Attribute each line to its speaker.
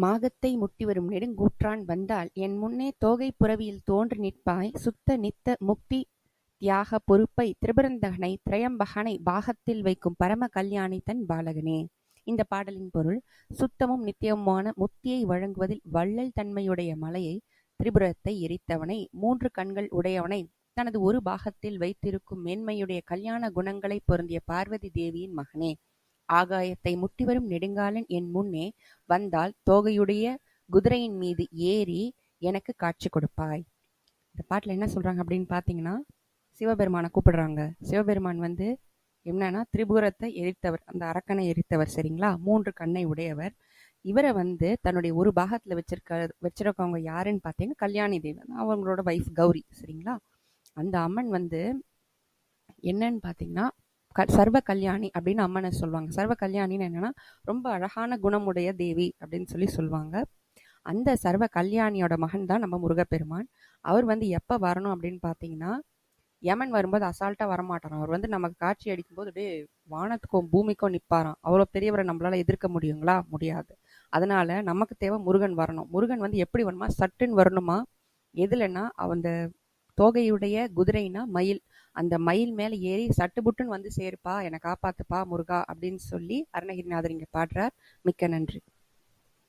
Speaker 1: மாகத்தை முட்டிவரும் நெடுங்கூற்றான் வந்தால் என் முன்னே தோகைப் புரவியில் தோன்றி நிற்பாய். சுத்த நித்த முக்தி தியாக பொறுப்பை திரிபுரந்தகனை திரையம்பகனை பாகத்தில் வைக்கும் பரம கல்யாணி தன் பாலகனே. இந்த பாடலின் பொருள் சுத்தமும் நித்தியமுமான முக்தியை வழங்குவதில் வள்ளல் தன்மையுடைய மலையை திரிபுரத்தை எரித்தவனை மூன்று கண்கள் உடையவனை தனது ஒரு பாகத்தில் வைத்திருக்கும் மேன்மையுடைய கல்யாண குணங்களை பொருந்திய பார்வதி தேவியின் மகனே. ஆகாயத்தை முட்டிவரும் நெடுங்காலன் என் முன்னே வந்தால் தோகையுடைய குதிரையின் மீது ஏறி எனக்கு காட்சி கொடுப்பாய். இந்த பாட்டில் என்ன சொல்கிறாங்க அப்படின்னு பார்த்தீங்கன்னா சிவபெருமானை கூப்பிடுறாங்க. சிவபெருமான் வந்து என்னன்னா திரிபுரத்தை எரித்தவர் அந்த அரக்கனை எரித்தவர் சரிங்களா? மூன்று கண்ணை உடையவர். இவரை வந்து தன்னுடைய ஒரு பாகத்தில் வச்சிருக்க வச்சிருக்கவங்க யாருன்னு பார்த்தீங்கன்னா கல்யாணி தேவன். அவங்களோட வைஃப் கௌரி சரிங்களா? அந்த அம்மன் வந்து என்னன்னு பார்த்தீங்கன்னா க சர்வ கல்யாணி அப்படின்னு அம்மனை சொல்லுவாங்க. சர்வ கல்யாணின்னு என்னென்னா ரொம்ப அழகான குணமுடைய தேவி அப்படின்னு சொல்லி சொல்லுவாங்க. அந்த சர்வ கல்யாணியோட மகன் தான் நம்ம முருகப்பெருமான். அவர் வந்து எப்போ வரணும் அப்படின்னு பார்த்தீங்கன்னா யமன் வரும்போது அசால்ட்டாக வரமாட்டாராம். அவர் வந்து நமக்கு காட்சி அடிக்கும்போது அப்படியே வானத்துக்கும் பூமிக்கும் நிற்பாராம் அவ்வளோ பெரியவரை நம்மளால் எதிர்க்க முடியுங்களா? முடியாது. அதனால நமக்கு தேவை முருகன் வரணும். முருகன் வந்து எப்படி வரணுமா? சட்டுன்னு வரணுமா? எதுலன்னா அந்த தோகையுடைய குதிரைனா மயில். அந்த மயில் மேலே ஏறி சட்டுபுட்டுன்னு வந்து சேருப்பா என்னை காப்பாத்துப்பா முருகா அப்படின்னு சொல்லி அருணகிரிநாதர் இங்கே பாடுறார். மிக்க நன்றி.